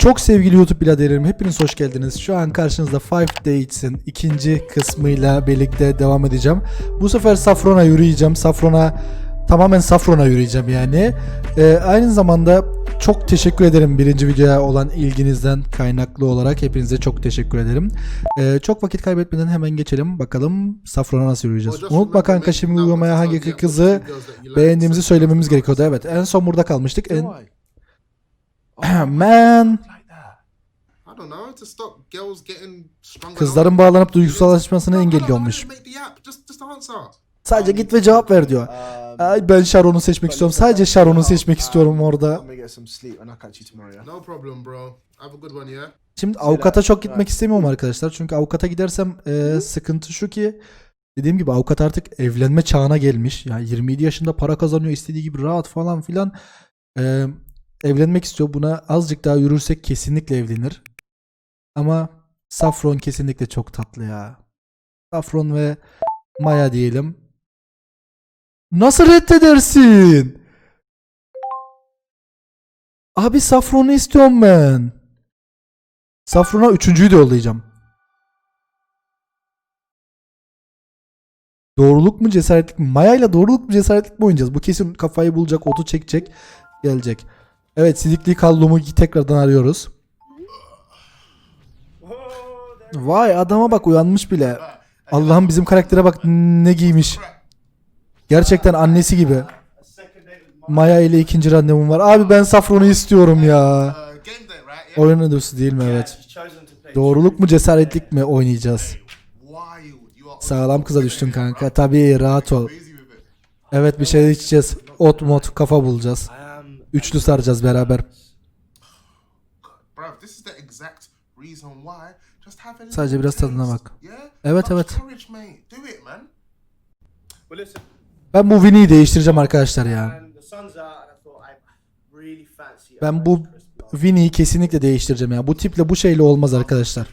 Çok sevgili YouTube biraderim hepiniz hoş geldiniz. Şu an karşınızda Five Dates'in ikinci kısmıyla birlikte devam edeceğim. Bu sefer Safron'a yürüyeceğim. Safron'a tamamen Safron'a yürüyeceğim yani. Ee, aynı zamanda çok teşekkür ederim birinci videoya olan ilginizden kaynaklı olarak. Hepinize çok teşekkür ederim. Ee, çok vakit kaybetmeden hemen geçelim. Bakalım Safron'a nasıl yürüyeceğiz. Unutma kanka şimdi uygulamaya hangi kızı beğendiğimizi söylememiz gerekiyordu. Evet en son burada kalmıştık. En... Man. I don't know to stop girls getting stronger. Kızların bağlanıp duygusallaşmasını engelliyormuş. Sadece git ve cevap ver diyor. Um, Ay ben Sharon'u seçmek istiyorum. Sadece Sharon'u seçmek istiyorum orada. I'm gonna get some sleep and I'll catch you tomorrow. Yeah. No problem, bro. Have a good one, yeah. Şimdi avukata çok gitmek istemiyorum arkadaşlar. Çünkü avukata gidersem e, sıkıntı şu ki dediğim gibi avukat artık evlenme çağına gelmiş. Yani 27 yaşında para kazanıyor, istediği gibi rahat falan filan. E, evlenmek istiyor. Buna azıcık daha yürürsek kesinlikle evlenir. Ama Safron kesinlikle çok tatlı ya. Safron ve Maya diyelim. Nasıl reddedersin? Abi Safron'u istiyorum ben. Safron'a üçüncüyü de yollayacağım. Doğruluk mu cesaretlik mi? Maya ile doğruluk mu cesaretlik mi oynayacağız? Bu kesin kafayı bulacak, otu çekecek, gelecek. Evet, Sidikli Kallum'u tekrardan arıyoruz. Vay adama bak uyanmış bile. Allah'ım bizim karaktere bak ne giymiş. Gerçekten annesi gibi. Maya ile ikinci randevum var. Abi ben Safron'u istiyorum ya. Oyun ödüsü değil mi? Evet. Doğruluk mu cesaretlik mi oynayacağız? Sağlam kıza düştün kanka. Tabii rahat ol. Evet bir şey içeceğiz. Ot mot kafa bulacağız. Üçlü saracağız beraber. Sadece biraz tadına bak. Evet, evet. Ben bu Winnie'yi değiştireceğim arkadaşlar ya. Ben bu Winnie'yi kesinlikle değiştireceğim ya. Bu tiple bu şeyle olmaz arkadaşlar.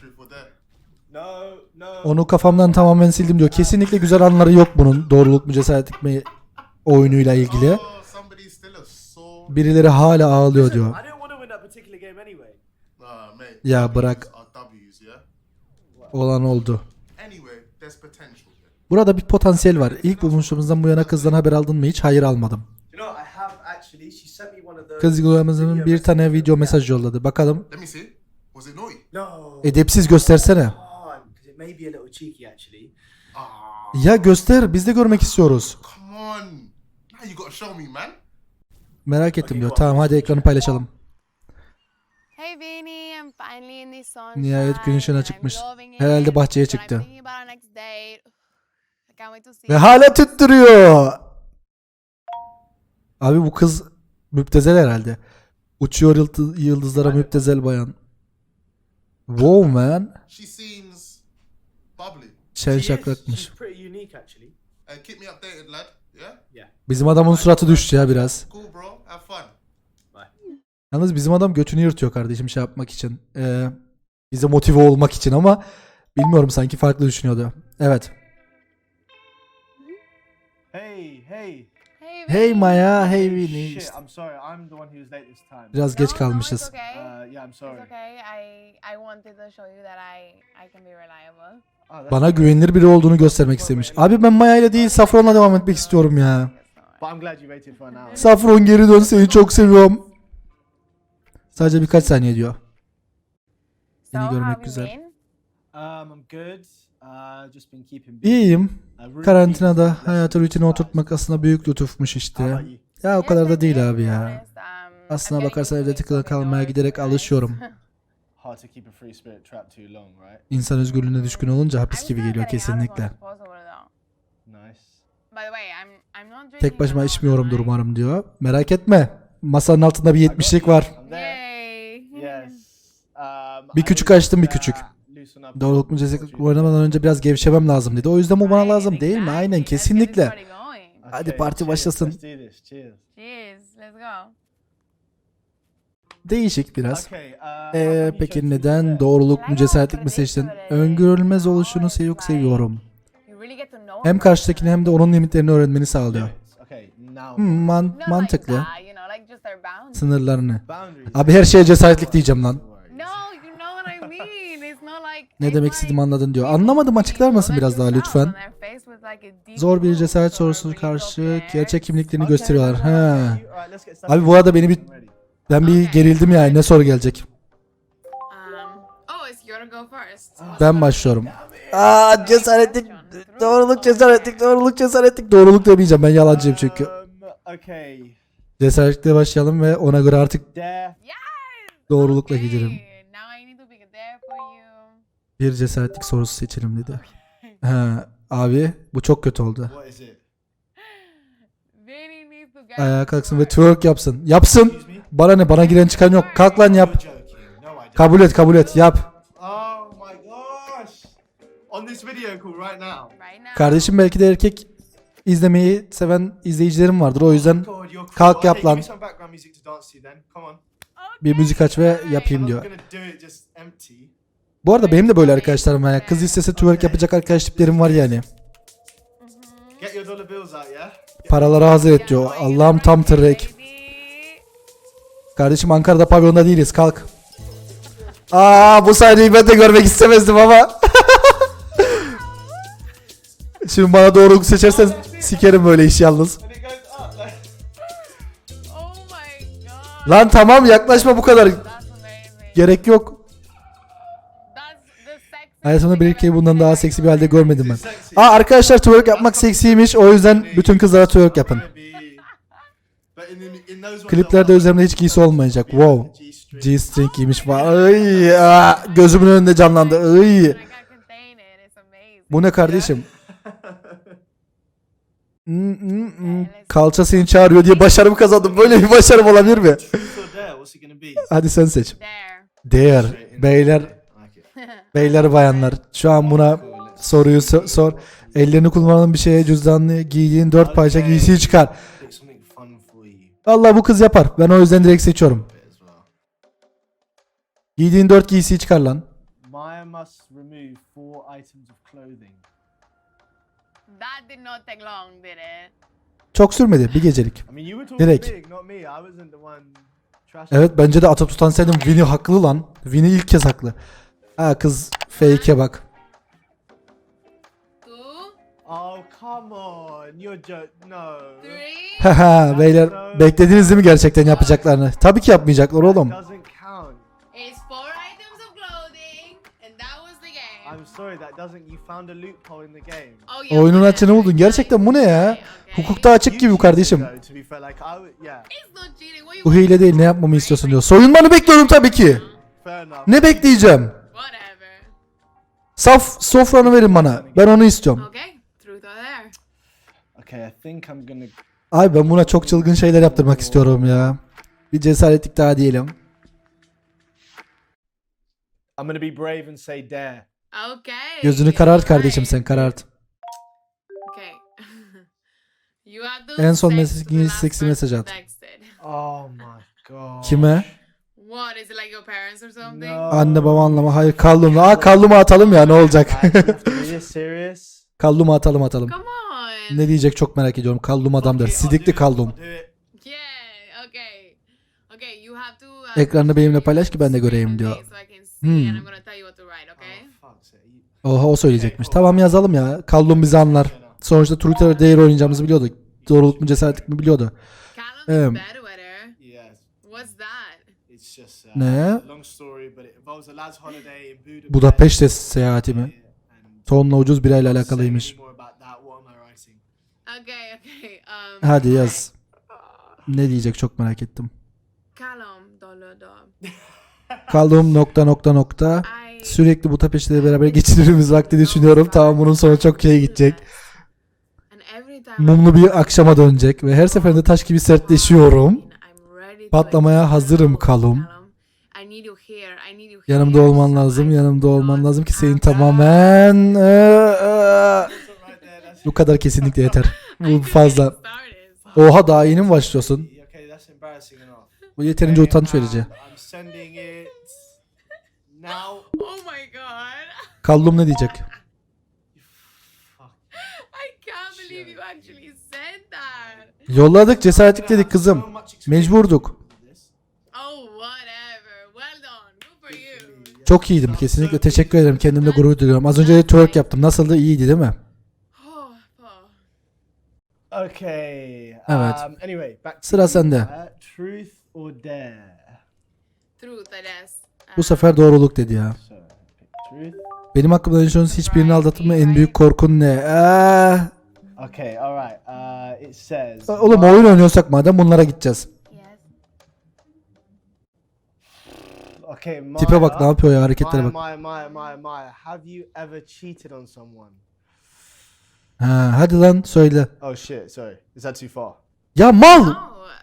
Onu kafamdan tamamen sildim diyor. Kesinlikle güzel anları yok bunun. Doğruluk mu cesaretlik mi oyunuyla ilgili. Oh, somebody's still a sore. Birileri hala ağlıyor diyor. Ya bırak. Olan oldu. Burada bir potansiyel var. İlk buluşmamızdan bu yana kızdan haber aldın mı hiç? Hayır almadım. Kız uygulamamızın bir tane video mesaj yolladı. Bakalım. Edepsiz göstersene. Ah, Ya göster. Biz de görmek istiyoruz. Merak ettim diyor. Tamam hadi ekranı paylaşalım. Hey Vinny, I'm finally in the sunshine. Nihayet gün ışığına çıkmış. Herhalde bahçeye çıktı. Ve hala tüttürüyor. Abi bu kız müptezel herhalde. Uçuyor yıldız- yıldızlara müptezel bayan. Wow man. She seems bubbly. Şen şakrakmış. Bizim adamın suratı düştü ya biraz. Cool, bro. Have fun. Bye. Yalnız bizim adam götünü yırtıyor kardeşim şey yapmak için. Ee, bize motive olmak için ama bilmiyorum sanki farklı düşünüyordu. Evet. Hey, hey. Hey. Maya, hey Winnie. Shit, I'm sorry. I'm the one who was late this time. Biraz No, geç no, kalmışız. it's okay. Uh, yeah, I'm It's sorry. okay. I I wanted to show you that I I can be reliable. That's Bana güvenilir biri olduğunu göstermek istemiş. Abi ben Maya ile değil Safron'la devam etmek istiyorum ya. But I'm glad you waited for an hour. Safron geri dön seni çok seviyorum. Sadece birkaç saniye diyor. So, Seni how görmek have you güzel. been? Um, I'm good. Uh, just been keeping busy. İyiyim. Uh, routine Karantinada lessons hayatı rutine oturtmak aslında büyük lütufmuş How işte. about you? Ya o Yes, kadar I da değil abi be ya. honest. Um, Aslına getting bakarsan used evde it, tıkılı so kalmaya giderek it's nice. alışıyorum. Hard to keep a free spirit trapped too long, right? İnsan özgürlüğüne düşkün olunca hapis gibi still geliyor getting out kesinlikle. as possible, though. Nice. By the way, I'm I'm not drinking Tek başıma içmiyorumdur umarım diyor. Merak etme. Masanın altında bir yetmişlik var. Um, Bir I küçük need açtım, bir to, küçük. Doğruluk mu oynamadan önce biraz gevşemem lazım dedi. O yüzden bu bana Right, lazım değil mi? Aynen kesinlikle. Hadi parti cheers. başlasın. Let's do this. Cheers. Cheers. Let's go. Değişik biraz. Uh, Ee, peki neden doğruluk mu cesaretlik mi seçtin? Öngörülmez oluşunu sevip seviyorum. Hem karşıdakini hem de onun limitlerini öğrenmeni sağlıyor. Hmm, man- mantıklı. Sınırlarını. Abi her şeye cesaretlik diyeceğim lan. Ne demek istediğimi anladın diyor. Anlamadım açıklar mısın biraz daha lütfen? Zor bir cesaret or sorusu really karşı gerçek kimliklerini gösteriyorlar. Ha. Abi bu arada beni bir ben bir gerildim yani ne soru gelecek. Um, oh, first. Ben başlıyorum. Aa cesaretlik, doğruluk cesaretlik, doğruluk cesaretlik. Doğruluk demeyeceğim ben yalancıyım çünkü. Um, okay. Cesaretlikle başlayalım ve ona göre artık. Doğrulukla you. bir cesaretlik sorusu seçelim dedi. Ha, abi bu çok kötü oldu. Ayağa kalksın ve twerk yapsın. Yapsın. Bana ne bana giren çıkan yok. Kalk lan yap. Kabul et kabul et yap. This video call right now. Kardeşim belki de erkek izlemeyi seven izleyicilerim vardır. O yüzden God, you're cool. kalk Okay, yap give lan. me some background music to dance to then. Come on. bir müzik aç ve I'm yapayım not diyor. gonna do it just empty. Bu arada benim de böyle arkadaşlarım var. Kız istese twerk yapacak arkadaş tiplerim var yani. Get your dollar bills out, yeah? Paraları hazır et diyor. Allah'ım tam tırrek. Kardeşim Ankara'da pavyonda değiliz kalk. Aa bu sahneyi ben de görmek istemezdim ama. Şimdi bana doğruluk seçersen sikerim böyle iş yalnız. Lan tamam yaklaşma bu kadar. Gerek yok. Hayatımda bir erkeği bundan daha seksi bir halde görmedim ben. Aa arkadaşlar twerk yapmak seksiymiş. O yüzden bütün kızlara twerk yapın. Kliplerde üzerimde hiç giysi olmayacak. Wow. G-string. Giymiş falan. Ay, gözümün önünde canlandı. Ay. Bu ne kardeşim? Hmm, hmm, hmm. Kalça seni çağırıyor diye başarım kazandım. Böyle bir başarım olabilir mi? Hadi sen seç. Değer. İn. Beyler, beyler bayanlar. Şu an buna soruyu so- sor. Ellerini kullandığın bir şeye cüzdanlı giydiğin dört parça giysiyi çıkar. Vallahi bu kız yapar. Ben o yüzden direkt seçiyorum. Giydiğin dört giysiyi çıkar lan. Maya must remove four items of clothing. That did not take long, did it? Çok sürmedi. Bir gecelik. Direkt. Evet bence de atıp tutan senin. Vini haklı lan. Vini ilk kez haklı. Ha kız fake'e bak. Two, Oh, come on. You're just. No. three. Haha beyler beklediniz değil mi gerçekten yapacaklarını? Tabii ki yapmayacaklar oğlum. Sorry, that doesn't. You found a loophole in the game. Oh, yeah, Oyunun açığını buldun. Gerçekten bu ne ya? Hukukta açık gibi bu kardeşim. Though, to be fair, like I would, yeah, It's not cheating. What you Bu hile değil ne yapmamı istiyorsun diyor. Soyunmanı bekliyorum tabii ki. fair enough. Ne bekleyeceğim? Whatever. Saf sofranı verin bana. Ben onu istiyorum. Okay, truth or dare. Okay, I think I'm gonna. Ay ben buna çok çılgın şeyler yaptırmak istiyorum ya. Bir cesaretlik daha diyelim. I'm gonna be brave and say dare. Okay. Gözünü karart kardeşim sen karart. Okay. you have to En son mesaj seksi mesaj at. Oh my god. Kime? What is it like your parents or something? No. Anne baba anlama. Hayır kallumla. Aa kalluma atalım ya ne olacak? Serious. kalluma atalım atalım. Come on. Ne diyecek çok merak ediyorum. Kallum adam der. Sidikli kallum. Yeah. Okay. Okay. You have to. Uh, Ekranını benimle paylaş ki ben de göreyim diyor. Hmm. Oha o söyleyecekmiş. Tamam yazalım ya. Kallum bizi anlar. Sonuçta Twitter değer oynayacağımızı biliyordu. Doğruluk mu cesaretlik mi biliyordu. Uh, Ne? long story, but it involves a lad's holiday in Budapest. Budapeşte seyahati mi? And Tonla ucuz birayla alakalıymış. Um. Hadi yaz. Ne diyecek çok merak ettim. Kallum nokta nokta nokta. Sürekli Budapeşte'yle beraber geçirdiğimiz vakti düşünüyorum. Tamam bunun sonu çok iyi gidecek. Mumlu bir akşama dönecek ve her seferinde taş gibi sertleşiyorum. To Patlamaya hazırım you Yanımda olman lazım, yanımda olman lazım ki senin tamamen... Ee, ee. Bu kadar kesinlikle yeter. Bu fazla. Oha daha yeni mi başlıyorsun? Bu yeterince utanç verici. And I'm sending it now. Oh my god. Kallum ne diyecek? Fuck. I can't believe you actually said that. Yolladık cesaretlik dedik kızım. Mecburduk. Oh, whatever. Well done. Good for you. Çok iyiydim kesinlikle. Teşekkür ederim. Kendimle gurur duyuyorum. Az önce de twerk yaptım. Nasıldı? İyiydi değil mi? Oh. Okay. Evet. Um, anyway, back to Sıra sende. Maya. Truth or dare? Truth, I guess. Bu sefer doğruluk dedi ya. Truth. Benim hakkımda düşünüyorsunuz hiçbirini aldatma en büyük korkun ne? Ah! Okay, alright. Uh, it says. Oğlum oyun oynuyorsak madem bunlara gideceğiz. Okay, Maya. Tipe bak ne yapıyor ya hareketlere Maya, bak. Maya, Maya, Maya, Maya. Have you ever cheated on someone? Ha, hadi lan söyle. Oh shit, sorry. Is that too far? Ya mal! Uh,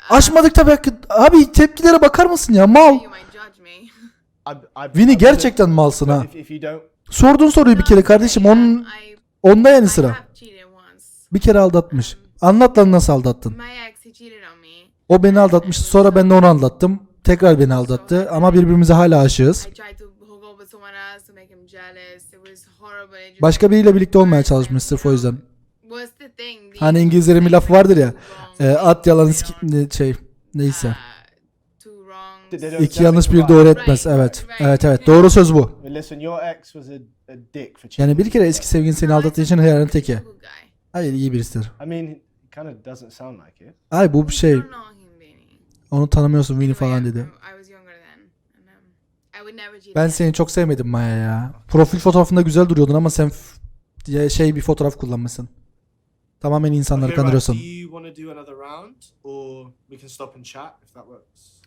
Açmadık tabii. hakkı- Abi tepkilere bakar mısın ya mal? you might judge me. I, I, Vini I gerçekten malsın ha. If, if you don't, Sordun soruyu bir kere kardeşim. Onun onda yani sıra. Bir kere aldatmış. Anlat lan nasıl aldattın. O beni aldatmış. Sonra ben de onu aldattım. Tekrar beni aldattı. Ama birbirimize hala aşığız. Başka biriyle birlikte olmaya çalışmış sırf o yüzden. Hani İngilizlerin bir lafı vardır ya. e, at yalan things ski- they don't, ne- şey neyse. uh, two wrongs. They don't İki yanlış bir doğru etmez. Evet. Evet evet. Doğru söz bu. Yani bir kere eski sevgilin seni aldattığı için hıyarın teki. Hayır iyi birisidir. I mean, it kind of doesn't sound like it. Ay bu bir şey. Onu tanımıyorsun Winnie falan dedi. Um, Ben seni çok sevmedim Maya ya. Profil fotoğrafında güzel duruyordun ama sen şey bir fotoğraf kullanmışsın. Tamamen insanları kandırıyorsun.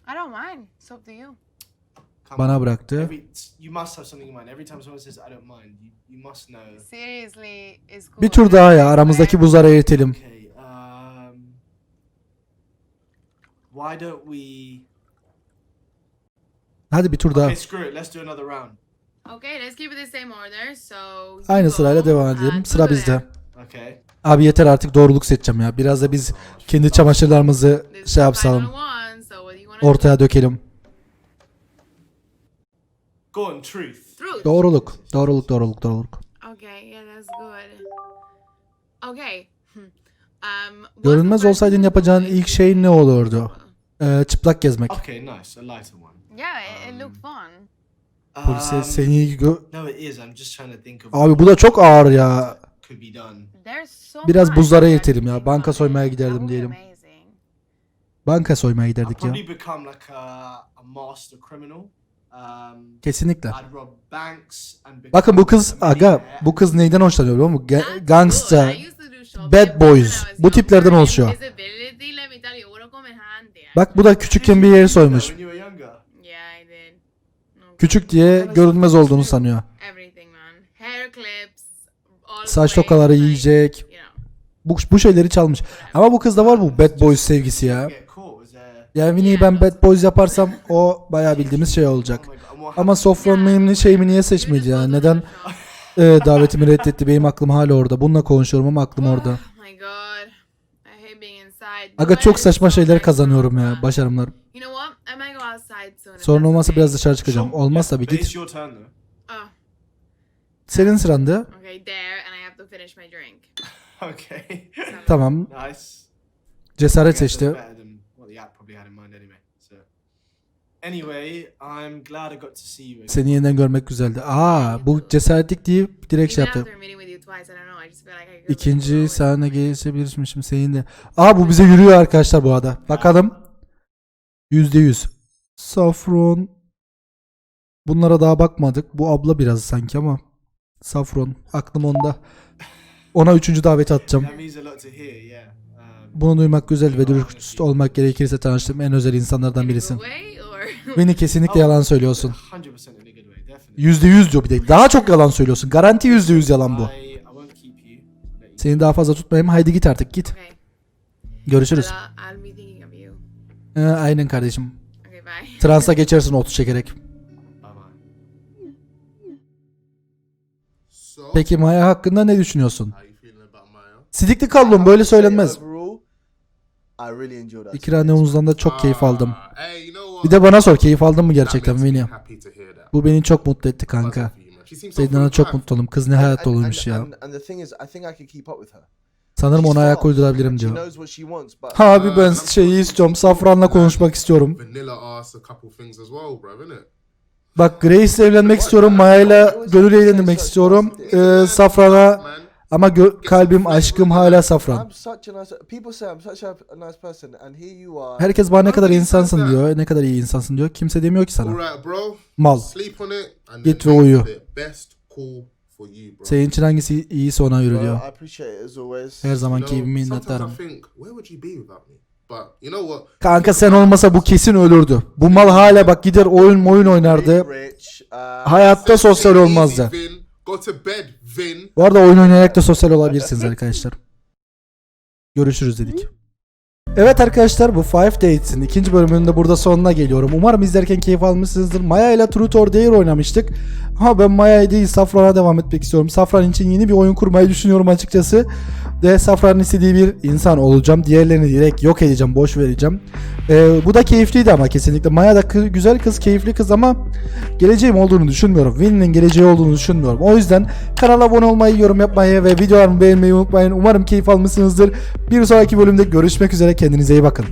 I don't mind. It's up to you. Come Bana on. bıraktı. Every, you must have something in mind. Every time someone says I don't mind, you, you must know. Seriously, it's. Bir tur daha ya aramızdaki buzları eritelim. Okay. Um. Why don't we? Hadi bir tur daha. Okay, screw it. Let's do another round. Okay, let's keep it the same order. So you Aynı go, sırayla devam edelim. Sıra bizde. Okay. Abi yeter artık doğruluk seçeceğim ya. Biraz da biz kendi çamaşırlarımızı This is şey the yapsalım. one, so what do you wanna Ortaya dökelim. Go on, truth. Truth. Doğruluk. Doğruluk doğruluk doğruluk. Okay, yeah, that's good. Okay. Hmm. Um, what's the Görünmez first olsaydın thing yapacağın you ilk şey ne olurdu? Ee, çıplak gezmek. Okay, nice. A lighter one. Yeah, it, it looked fun. Polise Um, seni gö- No, it is. I'm just trying to think of Abi bu da çok ağır ya. could be done. There's so Biraz much buzlara that yetelim could ya. Banka soymaya giderdim would diyelim. amazing. Banka soymaya I'd giderdik ya. Um, Kesinlikle. Bakın bu kız aga bu kız neyden hoşlanıyor biliyor musun? Ga- That's gangsta. bad boys. Bu tiplerden oluşuyor. Bak bu da küçükken bir yeri soymuş. Küçük diye görünmez olduğunu sanıyor. Saç tokaları yiyecek. Bu, bu şeyleri çalmış. Ama bu kızda var bu bad boys sevgisi ya. Winnie'yi ben bad boys yaparsam o bayağı bildiğimiz şey olacak. Oh Ama? Sofron benimle şeyimi niye seçmedi ya? Neden e, davetimi reddetti? Benim aklım hala orada. Bununla konuşuyorum ama aklım orada. Oh. Aga çok saçma şeyler kazanıyorum ya. Başarımlar. You know what? I might go outside soon. if Sorun olmazsa okay. biraz dışarı çıkacağım. But It's git. Oh, Senin sırandı. okay, there, and Seni yeniden görmek güzeldi. Aa bu cesaretlik deyip direkt şey yaptı. İkinci sahne geçebilirmişim senin de. Aa bu bize yürüyor arkadaşlar bu arada. Bakalım. Yüzde yüz. Safron. Bunlara daha bakmadık. Bu abla biraz sanki ama. Safron. Aklım onda. Ona üçüncü davet atacağım. Um, Bunu duymak güzel ve dürüst olmak gerekirse tanıştığım en özel insanlardan in Beni kesinlikle yalan söylüyorsun. 100% in a good way, definitely. Yüzde yüz diyor bir de. Daha çok yalan söylüyorsun. Garanti yüzde yüz yalan bu. Seni daha fazla tutmayayım. Haydi git artık git. Görüşürüz. Ee, aynen kardeşim. Okay, bye. Transa geçersin otu çekerek. Peki Maya hakkında ne düşünüyorsun? Sidikli kallon böyle söylenmez. Overall, I really enjoyed that. İki randevumuzdan da çok keyif aldım. Bir de bana sor keyif aldın mı gerçekten that. Bu beni çok mutlu etti kanka. full çok mutlu oldum. Kız ne hayat and, ya. Sanırım ona ayak uydurabilirim diyor. but Abi ben şeyi istiyorum. Safran'la konuşmak istiyorum. Bak Grace'le evlenmek istiyorum. Maya'yla gönül eğlendirmek istiyorum. Ee, Safran'a ama gö- kalbim aşkım hala Safran. I'm such a nice. People say I'm such a, a nice person, and here you are. Herkes bana ne kadar insansın diyor. Ne kadar iyi insansın diyor. Kimse demiyor ki sana. Alright, bro. Mal. Sleep on it and Git ve uyu. the best call for you, bro. Senin için hangisi iyiyse ona yürü diyor. I appreciate it as always. Her zamanki gibi sometimes minnettarım. I think, where would you be without me? But you know what? Kanka sen olmasa bu kesin ölürdü. Bu mal hala bak gider oyun oyun oynardı. Rich. Uh, Hayatta sosyal olmazdı. Go to bed, Vin. Bu arada oyun oynayarak da sosyal olabilirsiniz arkadaşlar. Görüşürüz dedik. Evet arkadaşlar bu Five Dates'in ikinci bölümünde burada sonuna geliyorum. Umarım izlerken keyif almışsınızdır. Maya ile Truth or Dare oynamıştık. Ama ben Maya değil Safran'a devam etmek istiyorum. Safran için yeni bir oyun kurmayı düşünüyorum açıkçası. Ve Safran'ın istediği bir insan olacağım. Diğerlerini direkt yok edeceğim, boş vereceğim. Ee, bu da keyifliydi ama kesinlikle. Maya da kı- güzel kız, keyifli kız ama geleceğim olduğunu düşünmüyorum. Win'in geleceği olduğunu düşünmüyorum. O yüzden kanala abone olmayı, yorum yapmayı ve videolarımı beğenmeyi unutmayın. Umarım keyif almışsınızdır. Bir sonraki bölümde görüşmek üzere. Kendinize iyi bakın.